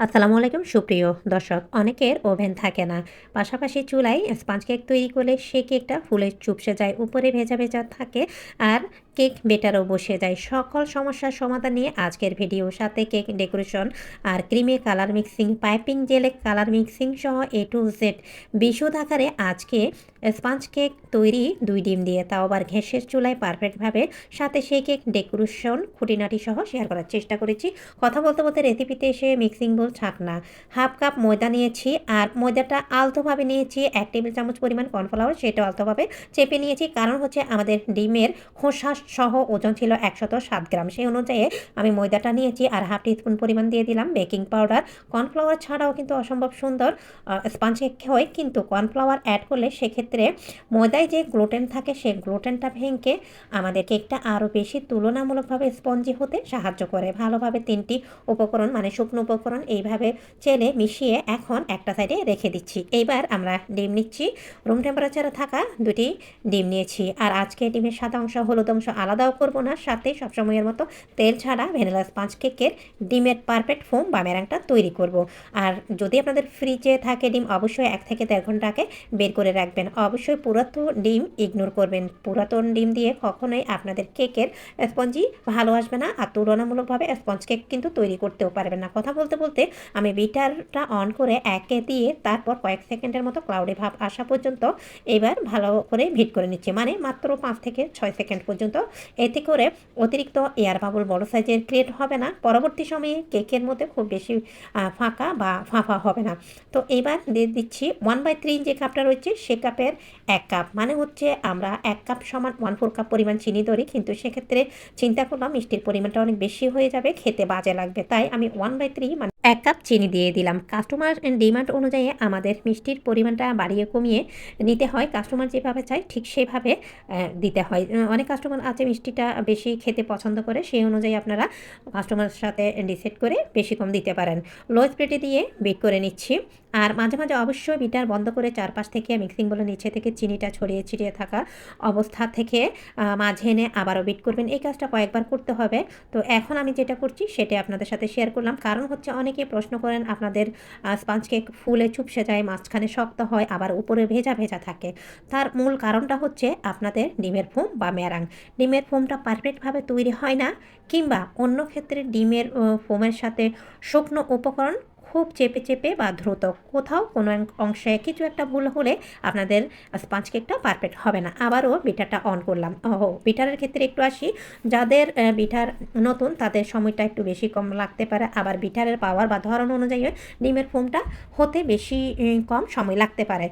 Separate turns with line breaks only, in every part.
আসসালামু আলাইকুম, সুপ্রিয় দর্শক। অনেকের ওভেন থাকে না। পাশাপাশি চুলায় স্পঞ্জ কেক তৈরি করলে সে কেকটা ফুলে চুপসে যায়, উপরে ভেজা ভেজা থাকে। আর কেক বেটারও বসে যায়। সকল সমস্যার সমাধান নিয়ে আজকের ভিডিও। সাথে কেক ডেকোরেশন আর ক্রিমে কালার মিক্সিং, পাইপিং জেলে কালার মিক্সিং সহ এ টু জেড বিশুদ আকারে আজকে স্পঞ্জ কেক তৈরি, দুই ডিম দিয়ে। তাও আবার ঘেঁষের চুলায় পারফেক্টভাবে। সাথে সেই কেক ডেকোরেশন খুঁটিনাটি সহ শেয়ার করার চেষ্টা করেছি। কথা বলতে বলতে রেসিপিতে এসে মিক্সিং বোল ছাকনা হাফ কাপ ময়দা নিয়েছি আর ময়দাটা আলতোভাবে নিয়েছি। এক টেবিল চামচ পরিমাণ কর্নফ্লাওয়ার সেটা আলতোভাবে চেপে নিয়েছি। কারণ হচ্ছে আমাদের ডিমের খোসা সহ ওজন ছিল একশত সাত গ্রাম। সেই অনুযায়ী আমি ময়দাটা নিয়েছি আর হাফ টিস্পুন পরিমাণ দিয়ে দিলাম বেকিং পাউডার। কর্নফ্লাওয়ার ছাড়াও কিন্তু অসম্ভব সুন্দর স্পঞ্জ কেক হয়, কিন্তু কর্নফ্লাওয়ার অ্যাড করলে সেক্ষেত্রে ময়দায় যে গ্লুটেন থাকে সেই গ্লুটেনটা ভেঙে আমাদের কেকটা আরও বেশি তুলনামূলকভাবে স্পঞ্জি হতে সাহায্য করে। ভালোভাবে তিনটি উপকরণ মানে শুকনো উপকরণ এইভাবে চেলে মিশিয়ে এখন একটা সাইডে রেখে দিচ্ছি। এইবার আমরা ডিম নিচ্ছি। রুম টেম্পারেচারে থাকা দুটি ডিম নিয়েছি। আর আজকে ডিমের সাদা অংশ, হলুদ অংশ আলাদাও করব না। সাথে সবসময়ের মতো তেল ছাড়া ভ্যানিলা স্পঞ্জ কেকের ডিমের পারফেক্ট ফোম বা মেরাংটা তৈরি করব। আর যদি আপনাদের ফ্রিজে থাকে ডিম, অবশ্যই এক থেকে দেড় ঘণ্টা আগে বের করে রাখবেন। অবশ্যই পুরাতন ডিম ইগনোর করবেন। পুরাতন ডিম দিয়ে কখনোই আপনাদের কেকের স্পঞ্জি ভালো আসবে না আর তুলনামূলকভাবে স্পঞ্জ কেক কিন্তু তৈরি করতেও পারবেন না। কথা বলতে বলতে আমি বিটারটা অন করে একে দিয়ে তারপর কয়েক সেকেন্ডের মতো ক্লাউডে ভাব আসা পর্যন্ত এবার ভালো করে ভিট করে নিচ্ছি। মানে মাত্র পাঁচ থেকে ছয় সেকেন্ড পর্যন্ত এতে করে অতিরিক্ত এয়ার বাবল বড় সাইজের ক্রিয়েট হবে না। পরবর্তী সময়ে কেকের মধ্যে খুব বেশি ফাঁকা বা ফাঁফা হবে না। তো এবার দিয়ে দিচ্ছি ওয়ান বাই থ্রি যে কাপটা রয়েছে, সে কাপের এক কাপ মানে হচ্ছে আমরা এক কাপ সমান ওয়ান ফোর কাপ পরিমাণ চিনি ধরি, কিন্তু সেক্ষেত্রে চিন্তা করলাম মিষ্টির পরিমাণটা অনেক বেশি হয়ে যাবে, খেতে বাজে লাগবে। তাই আমি ওয়ান বাই থ্রি মানে এক কাপ চিনি দিয়ে দিলাম। কাস্টমার ডিমান্ড অনুযায়ী আমাদের মিষ্টির পরিমাণটা বাড়িয়ে কমিয়ে নিতে হয়। কাস্টমার যেভাবে চায় ঠিক সেভাবে দিতে হয়। অনেক কাস্টমার আছে, মিষ্টিটা বেশি খেতে পছন্দ করে, সেই অনুযায়ী আপনারা কাস্টমারের সাথে ডিসাইড করে বেশি কম দিতে পারেন। লো স্প্রেটে দিয়ে বেক করে নিচ্ছি। আর মাঝে মাঝে অবশ্যই বিটার বন্ধ করে চারপাশ থেকে মিক্সিং বলে নিচে থেকে চিনিটা ছড়িয়ে ছিটিয়ে থাকা অবস্থা থেকে মাঝে এনে আবারও বিট করবেন। এই কাজটা কয়েকবার করতে হবে। তো এখন আমি যেটা করছি সেটা আপনাদের সাথে শেয়ার করলাম। কারণ হচ্ছে অনেকে প্রশ্ন করেন, আপনাদের স্পাঞ্জ কেক ফুলে চুপসে যায়, মাঝখানে শক্ত হয়, আবার উপরে ভেজা ভেজা থাকে। তার মূল কারণটা হচ্ছে আপনাদের ডিমের ফোম বা ম্যারাং ডিমের ফোমটা পারফেক্টভাবে তৈরি হয় না, কিংবা অন্য ক্ষেত্রে ডিমের ফোমের সাথে শুকনো উপকরণ খুব চেপে চেপে বা দ্রুত কোথাও কোনো অংশে কিছু একটা ভুল হলে আপনাদের স্পঞ্জ কেকটা পারফেক্ট হবে না। আবারও বিটারটা অন করলাম। ও বিটারের ক্ষেত্রে একটু আসি। যাদের বিটার নতুন তাদের সময়টা একটু বেশি কম লাগতে পারে। আবার বিটারের পাওয়ার বা ধরন অনুযায়ী ডিমের ফোমটা হতে বেশি কম সময় লাগতে পারে।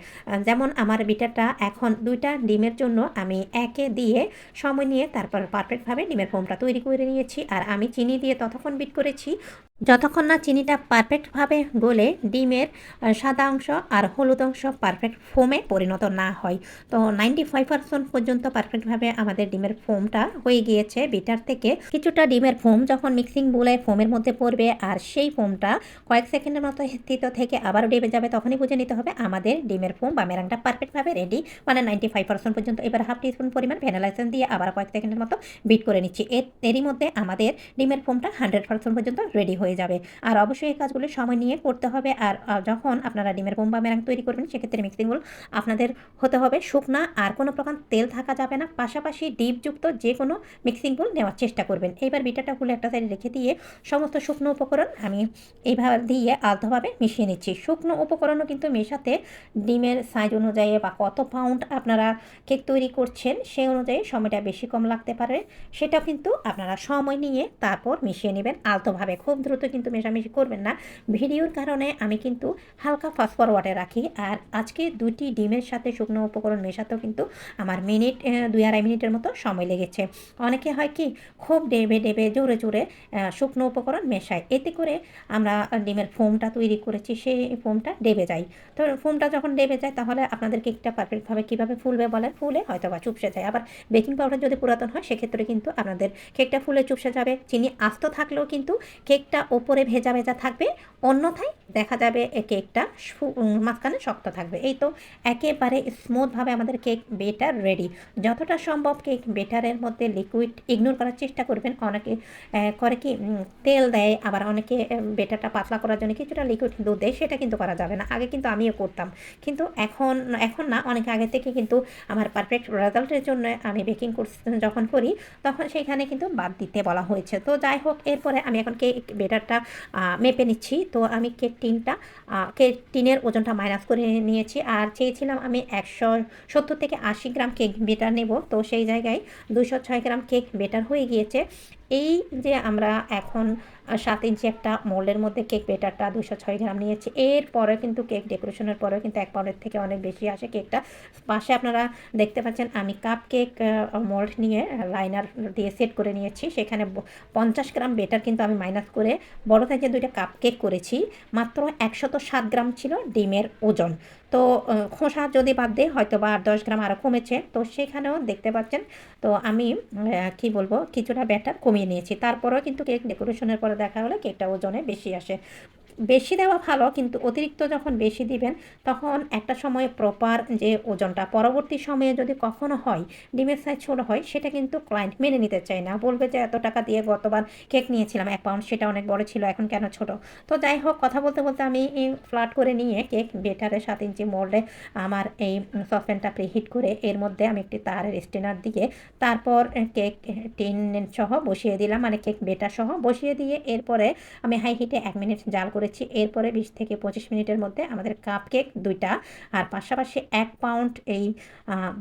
যেমন আমার বিটারটা এখন দুইটা ডিমের জন্য আমি একে দিয়ে সময় নিয়ে তারপর পারফেক্টভাবে ডিমের ফোমটা তৈরি করে নিয়েছি। আর আমি চিনি দিয়ে ততক্ষণ বিট করেছি। যতক্ষণ না চিনিটা পারফেক্টভাবে গলে ডিমের সাদা অংশ আর হলুদ অংশ পারফেক্ট ফোমে পরিণত না হয়। তো নাইনটি ফাইভ পার্সেন্ট পর্যন্ত পারফেক্টভাবে আমাদের ডিমের ফোমটা হয়ে গিয়েছে বিটার থেকে। কিছুটা ডিমের ফোম যখন মিক্সিং বলে ফোমের মধ্যে পড়বে আর সেই ফোমটা কয়েক সেকেন্ডের মতো স্থিত থেকে আবারও ডেবে যাবে, তখনই বুঝে নিতে হবে আমাদের ডিমের ফোম বা মেরাংটা পারফেক্টভাবে রেডি মানে নাইনটি ফাইভ পার্সেন্ট পর্যন্ত এবার হাফ টিস্পুন পরিমাণ ভ্যানালাইসেন দিয়ে আবার কয়েক সেকেন্ডের মতো বিট করে নিচ্ছি। এর এরই মধ্যে আমাদের ডিমের ফোমটা হান্ড্রেড পার্সেন্ট পর্যন্ত রেডি হয়ে যাবে। আর অবশ্যই এই কাজগুলো সময় নিয়ে করতে হবে। আর যখন আপনারা ডিমের বোম্বা মেরাং তৈরি করবেন, সেক্ষেত্রে মিক্সিং বোল আপনাদের হতে হবে শুকনা আর কোনো প্রকার তেল থাকা যাবে না। পাশাপাশি ডিপযুক্ত যে কোনো মিক্সিং বোল নেওয়ার চেষ্টা করবেন। এইবার বিটাটা খুলে একটা সাইডে রেখে দিয়ে সমস্ত শুকনো উপকরণ আমি এইভাবে দিয়ে আলতোভাবে মিশিয়ে নিচ্ছি। শুকনো উপকরণও কিন্তু মেশাতে ডিমের সাইজ অনুযায়ী বা কত পাউন্ড আপনারা কেক তৈরি করছেন সেই অনুযায়ী সময়টা বেশি কম লাগতে পারে। সেটা কিন্তু আপনারা সময় নিয়ে তারপর মিশিয়ে নেবেন আলতোভাবে। খুব দ্রুত কিন্তু মেশামেশি করবেন না। ভিডিওর কারণে আমি কিন্তু হালকা ফাস্ট ফরওয়ার্ডে রাখি আর আজকে দুটি ডিমের সাথে শুকনো উপকরণ মেশাতেও কিন্তু আমার মিনিট দুই আড়াই মিনিটের মতো সময় লেগেছে। অনেকে হয় কি খুব ডেবে ডেবে জোরে জোরে শুকনো উপকরণ মেশায়। এতে করে আমরা ডিমের ফোমটা তৈরি করেছি, সেই ফোমটা ডেবে যায় তো ফোমটা যখন ডেবে যায় তাহলে আপনাদের কেকটা পারফেক্টভাবে কীভাবে ফুলবে বলেন, ফুলে হয়তো বা চুপসে যায়। আবার বেকিং পাউডার যদি পুরাতন হয় সেক্ষেত্রে কিন্তু আপনাদের কেকটা ফুলে চুপসে যাবে। চিনি আস্ত থাকলেও কিন্তু কেকটা উপরে ভেজা ভেজা থাকবে, অন্যথায় দেখা যাবে কেকটা মাঝখানে শক্ত থাকবে। এই তো একেবারে স্মুথভাবে আমাদের কেক বেটার রেডি যতটা সম্ভব কেক বেটারের মধ্যে লিকুইড ইগনোর করার চেষ্টা করবেন। অনেকে করে কি তেল দেয়, আবার অনেকে বেটারটা পাতলা করার জন্য কিছুটা লিকুইড দুধ দেয়, সেটা কিন্তু করা যাবে না। আগে কিন্তু আমিও করতাম। কিন্তু এখন এখন না, অনেক আগে থেকে কিন্তু আমার পারফেক্ট রেজাল্টের জন্য আমি বেকিং কোর্স যখন করি, তখন সেখানে কিন্তু বাদ দিতে বলা হয়েছে। তো যাই হোক, এরপরে আমি এখন কেক বেটারটা আহ, মেপে নিচ্ছি। তো আমি কেক টিনটা কেক টিনের ওজনটা মাইনাস করে নিয়েছি। আর চেয়েছিলাম আমি একশো সত্তর থেকে আশি গ্রাম কেক বেটার নেব। তো সেই জায়গায় দুশো ছয় গ্রাম কেক বেটার হয়ে গিয়েছে। এই যে আমরা এখন সাত ইঞ্চি একটা মোল্ডের মধ্যে কেক বেটারটা দুশো ছয় গ্রাম নিয়েছি। এরপরে কিন্তু কেক ডেকোরেশনের পরেও কিন্তু এক পাউন্ডের থেকে অনেক বেশি আসে কেকটা পাশে আপনারা দেখতে পাচ্ছেন, আমি কাপ কেক মোল্ড নিয়ে লাইনার দিয়ে সেট করে নিয়েছি। সেখানে পঞ্চাশ গ্রাম বেটার কিন্তু আমি মাইনাস করে বড় থেকে দুইটা কাপ কেক করেছি। মাত্র একশত সাত গ্রাম ছিল ডিমের ওজন। তো খোসা যদি বাদ দিই হয়তো বা আট দশ গ্রাম আরও কমেছে, তো সেখানেও দেখতে পাচ্ছেন, তো আমি কি বলব, কিছুটা ব্যাটার কমিয়ে নিয়েছি। তারপরেও কিন্তু কেক ডেকোরেশনের পরে দেখা হলে কেকটা ওজনে বেশি আসে। বেশি দেওয়া ভালো, কিন্তু অতিরিক্ত যখন বেশি দিবেন, তখন একটা সময় প্রপার যে ওজনটা, পরবর্তী সময়ে যদি কখনো হয়, ডিমের সাইজ ছোটো হয়, সেটা কিন্তু ক্লায়েন্ট মেনে নিতে চায় না। বলবে যে, এত টাকা দিয়ে গতবার কেক নিয়েছিলাম, এক পাউন্ড সেটা অনেক বড় ছিল, এখন কেন ছোট? তো যাই হোক, কথা বলতে বলতে আমি ফ্ল্যাট করে নিয়ে কেক বেটারে সাত ইঞ্চি মোল্ডে আমার এই সসপ্যানটা প্রিহিট করে, এর মধ্যে আমি একটি তারের স্টেনার দিয়ে তারপর কেক টিন সহ বসিয়ে দিলাম মানে কেক বেটার সহ বসিয়ে দিয়ে, এরপরে আমি হাই হিটে এক মিনিট জাল করেছি। এরপরে বিশ থেকে পঁচিশ মিনিটের মধ্যে আমাদের কাপ কেক দুইটা, আর পাশাপাশি এক পাউন্ড এই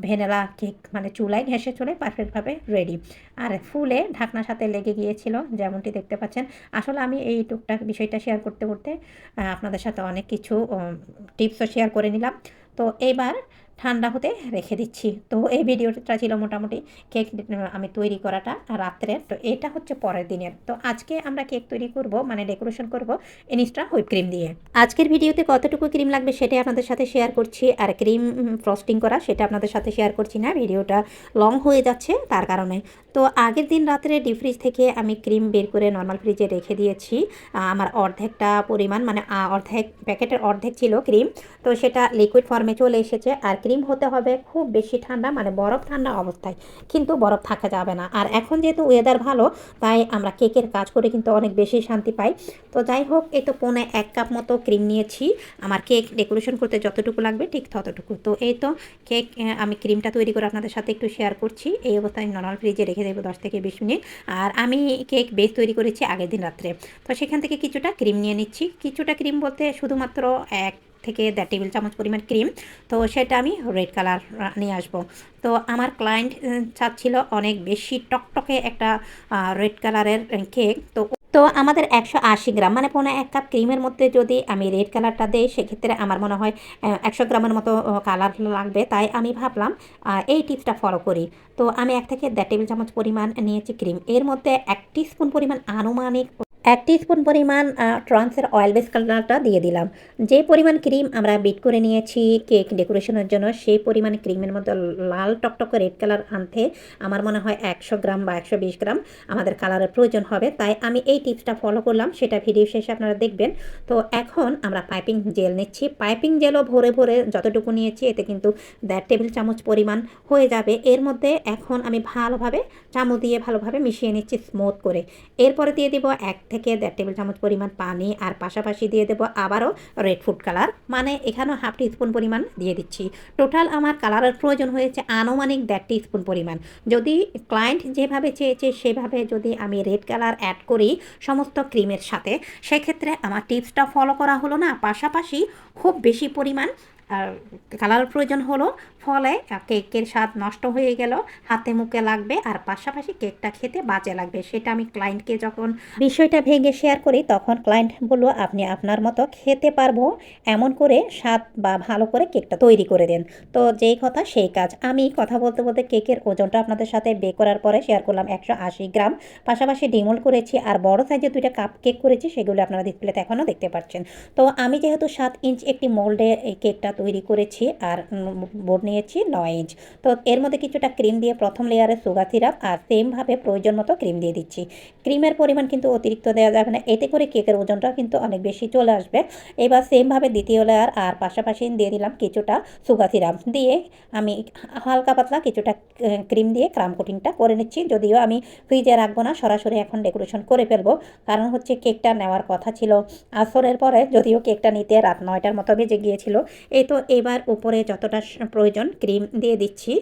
ভেনেলা কেক মানে চুলায় ঘেঁষে চলে পারফেক্টভাবে রেডি আর ফুলে ঢাকনার সাথে লেগে গিয়েছিল, যেমনটি দেখতে পাচ্ছেন। আসলে আমি এই টুকটাক বিষয়টা শেয়ার করতে করতে আপনাদের সাথে অনেক কিছু টিপসও শেয়ার করে নিলাম। তো এবার ঠান্ডা হতে রেখে দিচ্ছি। তো এই ভিডিওটা ছিল মোটামুটি কেক আমি তৈরি করাটা রাত্রের। তো এটা হচ্ছে পরের দিনের। তো আজকে আমরা কেক তৈরি করব মানে ডেকোরেশন করব ইনস্টা হুইপ ক্রিম দিয়ে। আজকের ভিডিওতে কতটুকু ক্রিম লাগবে সেটাই আপনাদের সাথে শেয়ার করছি। আর ক্রিম ফ্রস্টিং করা সেটা আপনাদের সাথে শেয়ার করছি না, ভিডিওটা লং হয়ে যাচ্ছে তার কারণে। তো আগের দিন রাত্রে ডিপ ফ্রিজ থেকে আমি ক্রিম বের করে নর্মাল ফ্রিজে রেখে দিয়েছি। আমার অর্ধেকটা পরিমাণ মানে অর্ধেক প্যাকেটের অর্ধেক ছিল ক্রিম। তো সেটা লিকুইড ফর্মে চলে এসেছে আর ক্রিম হতে হবে খুব বেশি ঠান্ডা মানে বরফ ঠান্ডা অবস্থায়। কিন্তু বরফ থাকা যাবে না। আর এখন যেহেতু ওয়েদার ভালো, তাই আমরা কেকের কাজ করে কিন্তু অনেক বেশি শান্তি পাই। তো যাই হোক, এই তো পৌনে এক কাপ মতো ক্রিম নিয়েছি। আমার কেক ডেকোরেশন করতে যতটুকু লাগবে ঠিক ততটুকু। তো এই তো কেক আমি ক্রিমটা তৈরি করে আপনাদের সাথে একটু শেয়ার করছি। এই অবস্থায় নর্মাল ফ্রিজে রেখে দেবো দশ থেকে বিশ মিনিট। আর আমি কেক বেস তৈরি করেছি আগের দিন রাত্রে। তো সেখান থেকে কিছুটা ক্রিম নিয়ে নিচ্ছি। কিছুটা ক্রিম বলতে শুধুমাত্র এক থেকে দেড় টেবিল চামচ পরিমাণ ক্রিম তো সেটা আমি রেড কালার নিয়ে আসব। তো আমার ক্লায়েন্ট চাচ্ছিল অনেক বেশি টকটকে একটা রেড কালারের কেক তো তো আমাদের একশো আশি গ্রাম মানে পৌনে এক কাপ ক্রিমের মধ্যে যদি আমি রেড কালারটা দিই, সেক্ষেত্রে আমার মনে হয় একশো গ্রামের মতো কালার লাগবে। তাই আমি ভাবলাম এই টিপসটা ফলো করি। তো আমি এক থেকে দেড় টেবিল চামচ পরিমাণ নিয়েছি ক্রিম এর মধ্যে এক স্পুন পরিমাণ আনুমানিক এক স্পুন পরিমাণ ট্রান্সের অয়েল বেস কালারটা দিয়ে দিলাম। যে পরিমাণ ক্রিম আমরা বিট করে নিয়েছি কেক ডেকোরেশনের জন্য, সেই পরিমাণ ক্রিমের মধ্যে লাল টকটক রেড কালার আনতে আমার মনে হয় একশো গ্রাম বা একশো বিশ গ্রাম আমাদের কালারের প্রয়োজন হবে। তাই আমি এই টিপসটা ফলো করলাম, সেটা ভিডিও শেষে আপনারা দেখবেন। তো এখন আমরা পাইপিং জেল নিচ্ছি। পাইপিং জেলও ভরে ভরে যতটুকু নিয়েছি, এতে কিন্তু দেড় টেবিল চামচ পরিমাণ হয়ে যাবে। এর মধ্যে এখন আমি ভালোভাবে চামচ দিয়ে ভালোভাবে মিশিয়ে নিচ্ছি স্মুথ করে। এরপরে দিয়ে দেবো এক থেকে দেড় টেবিল চামচ পরিমাণ পানি আর পাশাপাশি দিয়ে দেবো আবারও রেড ফুড কালার মানে এখানেও হাফ টি স্পুন পরিমাণ দিয়ে দিচ্ছি। টোটাল আমার কালারের প্রয়োজন হয়েছে আনুমানিক দেড় টি স্পুন পরিমাণ। যদি ক্লায়েন্ট যেভাবে চেয়েছে সেভাবে যদি আমি রেড কালার অ্যাড করি সমস্ত ক্রিমের সাথে, সেক্ষেত্রে আমার টিপসটা ফলো করা হলো না। পাশাপাশি খুব বেশি পরিমাণ কালার প্রয়োজন হলো ফলে কেকের স্বাদ নষ্ট হয়ে গেল, হাতে মুখে লাগবে আর পাশাপাশি কেকটা খেতে বাজে লাগবে। সেটা আমি ক্লায়েন্টকে যখন বিষয়টা ভেঙে শেয়ার করি, তখন ক্লায়েন্ট বলল, আপনি আপনার মতো খেতে পারব, এমন করে স্বাদ বা ভালো করে কেকটা তৈরি করে দেন। তো যেই কথা, সেই কাজ। আমি কথা বলতে বলতে কেকের ওজনটা আপনাদের সাথে বে করার পরে শেয়ার করলাম একশো আশি গ্রাম। পাশাপাশি ডিমল করেছি আর বড় সাইজের দুইটা কাপ কেক করেছি, সেগুলো আপনারা ডিসপ্লেতে এখনও দেখতে পাচ্ছেন। তো আমি যেহেতু সাত ইঞ্চ একটি মোল্ডে এই কেকটা তৈরি করেছি আর বোর্ড নিয়েছি নয় ইঞ্চ। তো এর মধ্যে কিছুটা ক্রিম দিয়ে প্রথম লেয়ারে সুগার সিরাপ আর সেমভাবে প্রয়োজন মতো ক্রিম দিয়ে দিচ্ছি। ক্রিমের পরিমাণ কিন্তু অতিরিক্ত দেওয়া যাবে না, এতে করে কেকের ওজনটা কিন্তু অনেক বেশি চলে আসবে। এবার সেমভাবে দ্বিতীয় লেয়ার আর পাশাপাশি দিয়ে দিলাম কিছুটা সুগার সিরাপ। দিয়ে আমি হালকা পাতলা কিছুটা ক্রিম দিয়ে ক্রাম কোটিংটা করে নিচ্ছি। যদিও আমি ফ্রিজে রাখব না, সরাসরি এখন ডেকোরেশন করে ফেলব। কারণ হচ্ছে কেকটা নেওয়ার কথা ছিল। আসরের পরে যদিও কেকটা নিতে রাত নয়টার মতো বেজে গিয়েছিল, এই তো এবার উপরে যতটা প্রয়োজন ক্রিম দিয়ে দিচ্ছি।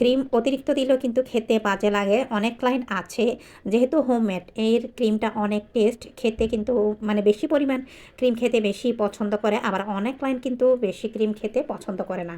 ক্রিম অতিরিক্ত দিলেও কিন্তু খেতে বাজে লাগে। অনেক ক্লায়েন্ট আছে, যেহেতু হোমমেড এর ক্রিমটা অনেক টেস্ট খেতে কিন্তু মানে বেশি পরিমাণ ক্রিম খেতে বেশি পছন্দ করে। আবার অনেক ক্লায়েন্ট কিন্তু বেশি ক্রিম খেতে পছন্দ করে না।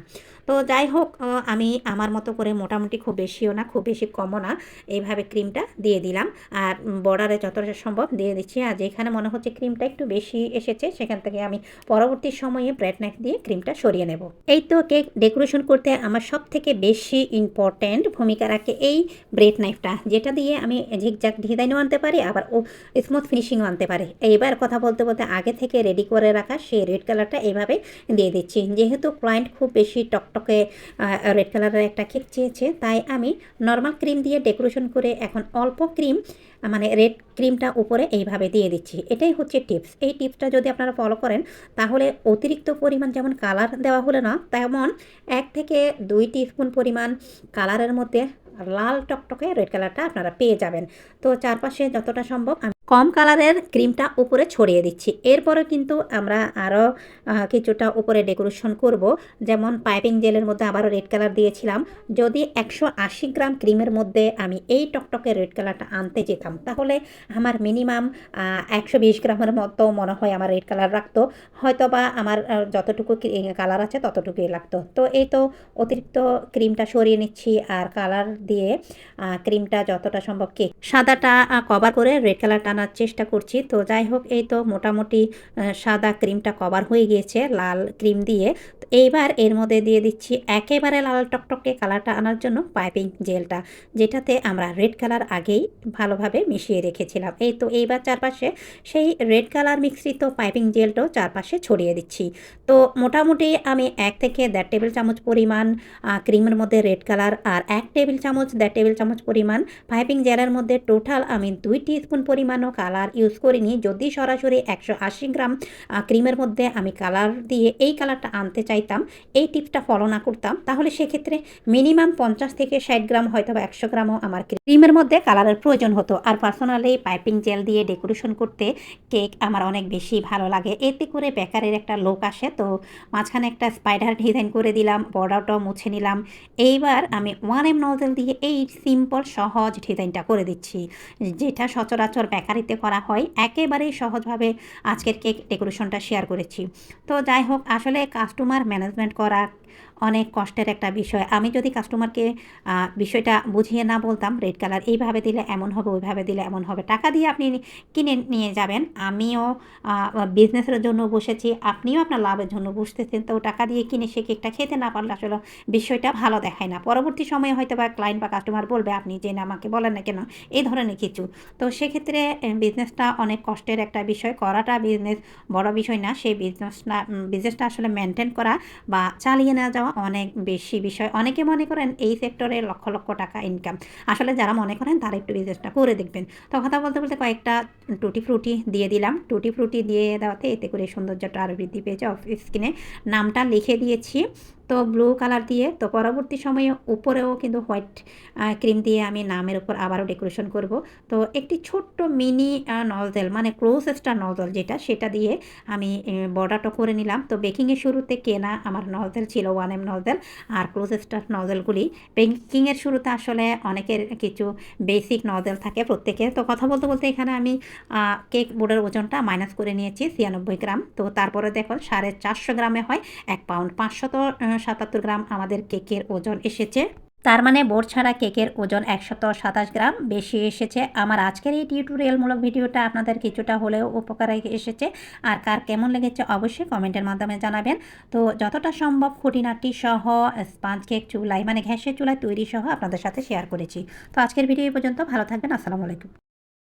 তো যাই হোক আমি আমার মতো করে মোটামুটি খুব বেশিও না, খুব বেশি কমও না, এইভাবে ক্রিমটা দিয়ে দিলাম। আর বর্ডারে যতটা সম্ভব দিয়ে দিচ্ছি। আর যেখানে মনে হচ্ছে ক্রিমটা একটু বেশি এসেছে, সেখান থেকে আমি পরবর্তী সময়ে ব্রেড নাইফ দিয়ে ক্রিমটা সরিয়ে নেব। এই তো কেক ডেকোরেশন করতে আমার সব থেকে বেশি ইম্পর্ট্যান্ট ভূমিকা রাখে এই ব্রেড নাইফটা যেটা দিয়ে আমি ঝিকঝাক ডিজাইনও আনতে পারি, আবার ও স্মুথ ফিনিশিংও আনতে পারি। এইবার কথা বলতে বলতে আগে থেকে রেডি করে রাখা সেই রেড কালারটা এইভাবে দিয়ে দিচ্ছি। যেহেতু ক্লায়েন্ট খুব বেশি টকটকে রেড কালারের একটা কেক চেয়েছে, তাই আমি নর্মাল ক্রিম দিয়ে ডেকোরেশন করে এখন অল্প ক্রিম মানে রেড ক্রিমটা উপরে এইভাবে দিয়ে দিচ্ছি। এটাই হচ্ছে টিপস এই টিপসটা যদি আপনারা ফলো করেন, তাহলে অতিরিক্ত পরিমাণ যেমন কালার দেওয়া হলো না, তেমন এক থেকে দুই স্পুন পরিমাণ কালারের মধ্যে লাল টকটকে রেড কালারটা আপনারা পেয়ে যাবেন। তো চারপাশে যতটা সম্ভব কম কালারের ক্রিমটা উপরে ছড়িয়ে দিচ্ছি। এরপরে কিন্তু আমরা আরও কিছুটা উপরে ডেকোরেশন করব। যেমন পাইপিং জেলের মধ্যে আবারও রেড কালার দিয়েছিলাম। যদি একশো আশি গ্রাম ক্রিমের মধ্যে আমি এই টকটকে রেড কালারটা আনতে যেতাম, তাহলে আমার মিনিমাম একশো বিশ গ্রামের মতো মনে হয় আমার রেড কালার রাখতো হয়তো বা আমার যতটুকু কালার আছে ততটুকুই লাগতো। তো এই তো অতিরিক্ত ক্রিমটা সরিয়ে নিচ্ছি আর কালার দিয়ে ক্রিমটা যতটা সম্ভব কেক, সাদাটা কভার করে রেড কালারটা আনার চেষ্টা করছি। তো যাই হোক, এই তো মোটামুটি সাদা ক্রিমটা কভার হয়ে গিয়েছে, লাল ক্রিম দিয়ে। এইবার এর মধ্যে দিয়ে দিচ্ছি একেবারে লাল টকটকে কালারটা আনার জন্য পাইপিং জেলটা, যেটাতে আমরা রেড কালার আগেই ভালোভাবে মিশিয়ে রেখেছিলাম। এই তো এইবার চারপাশে সেই রেড কালার মিশ্রিত পাইপিং জেলটাও চারপাশে ছড়িয়ে দিচ্ছি। তো মোটামুটি আমি এক থেকে দেড় টেবিল চামচ পরিমাণ ক্রিমের মধ্যে রেড কালার আর এক টেবিল চামচ, দেড় টেবিল চামচ পরিমাণ পাইপিং জেলের মধ্যে টোটাল আমি দুই স্পুন পরিমাণও কালার ইউজ করিনি। যদি সরাসরি একশো আশি গ্রাম ক্রিমের মধ্যে আমি কালার দিয়ে এই কালারটা আনতে চাইতাম এই টিপটা ফলো না করতাম, তাহলে সেক্ষেত্রে মিনিমাম পঞ্চাশ থেকে ষাট গ্রাম হয়তো বা একশো গ্রামও আমার ক্রিমের মধ্যে কালারের প্রয়োজন হতো। আর পার্সোনালি পাইপিং জেল দিয়ে ডেকোরেশন করতে কেক আমার অনেক বেশি ভালো লাগে। এতে করে বেকারের একটা লোক আসে, তো মাঝখানে একটা স্পাইডার ডিজাইন করে দিলাম বর্ডারটাও মুছে নিলাম। এইবার আমি ওয়ান এম নজেল দিয়ে এই সিম্পল সহজ ডিজাইনটা করে দিচ্ছি, যেটা সচরাচর বেকারিতে করা হয়। একেবারেই সহজভাবে আজকের কেক ডেকোরেশনটা শেয়ার করেছি। তো যাই হোক, আসলে কাস্টমার ম্যানেজমেন্ট করা অনেক কষ্টের একটা বিষয়। আমি যদি কাস্টমারকে বিষয়টা বুঝিয়ে না বলতাম রেড কালার এইভাবে দিলে এমন হবে, ওইভাবে দিলে এমন হবে, টাকা দিয়ে আপনি কিনে নিয়ে যাবেন। আমিও বিজনেসের জন্য বসেছি, আপনিও আপনার লাভের জন্য বসতেছেন, তো টাকা দিয়ে কিনে সে কেকটা খেতে না পারলে আসলে বিষয়টা ভালো দেখায় না। পরবর্তী সময়ে হয়তো বা ক্লায়েন্ট বা কাস্টমার বলবে, আপনি যে না আমাকে বলেন না কেন? এই ধরনের কিছু। তো সেক্ষেত্রে বিজনেসটা অনেক কষ্টের একটা বিষয়। করাটা বিজনেস বড় বিষয় না, সেই বিজনেসটা বিজনেসটা আসলে মেনটেন করা বা চালিয়ে নেওয়া যাওয়া অনেক বেশি বিষয়। অনেকে মনে করেন এই সেক্টরে লক্ষ লক্ষ টাকা ইনকাম আসলে যারা মনে করেন তারা একটু বিজনেসটা করে দেখবেন। তো কথা বলতে বলতে কয়েকটা টুটি ফ্রুটি দিয়ে দিলাম। টুটি ফ্রুটি দিয়ে দেওয়াতে এতে করে সৌন্দর্যটা আরও বৃদ্ধি পেয়েছে। অফ স্কিনে নামটা লিখে দিয়েছি। তো ব্লু কালার দিয়ে, তো পরবর্তী সময়ে উপরেও কিন্তু হোয়াইট ক্রিম দিয়ে আমি নামের উপর আবারও ডেকোরেশন করব। তো একটি ছোট্ট মিনি নজল মানে ক্লোজেস্টা নজল যেটা, সেটা দিয়ে আমি বর্ডারটা করে নিলাম। তো বেকিংয়ের শুরুতে কেনা আমার নজল ছিল ওয়ান এম নজল আর ক্লোজেস্টার নজলগুলি বেকিংয়ের শুরুতে আসলে অনেকের কিছু বেসিক নজল থাকে প্রত্যেকের। তো কথা বলতে বলতে এখানে আমি কেক বোর্ডের ওজনটা মাইনাস করে নিয়েছি ছিয়ানব্বই গ্রাম। তো তারপরে দেখো, সাড়ে চারশো গ্রামে হয়, এক পাউন্ড পাঁচশত সাতাত্তর গ্রাম আমাদের কেকের ওজন এসেছে। তার মানে বোর্ড ছাড়া কেকের ওজন একশত সাতাশ গ্রাম বেশি এসেছে। আমার আজকের এই টিউটোরিয়ালমূলক ভিডিওটা আপনাদের কিছুটা হলেও উপকারে এসেছে। আর কার কেমন লেগেছে অবশ্যই কমেন্টের মাধ্যমে জানাবেন। তো যতটা সম্ভব খুঁটিনাটি সহ, স্পাঞ্জ কেক চুলাই মানে ঘ্যাসের চুলায় তৈরি সহ আপনাদের সাথে শেয়ার করেছি। তো আজকের ভিডিও পর্যন্ত। ভালো থাকবেন। আসসালামু আলাইকুম।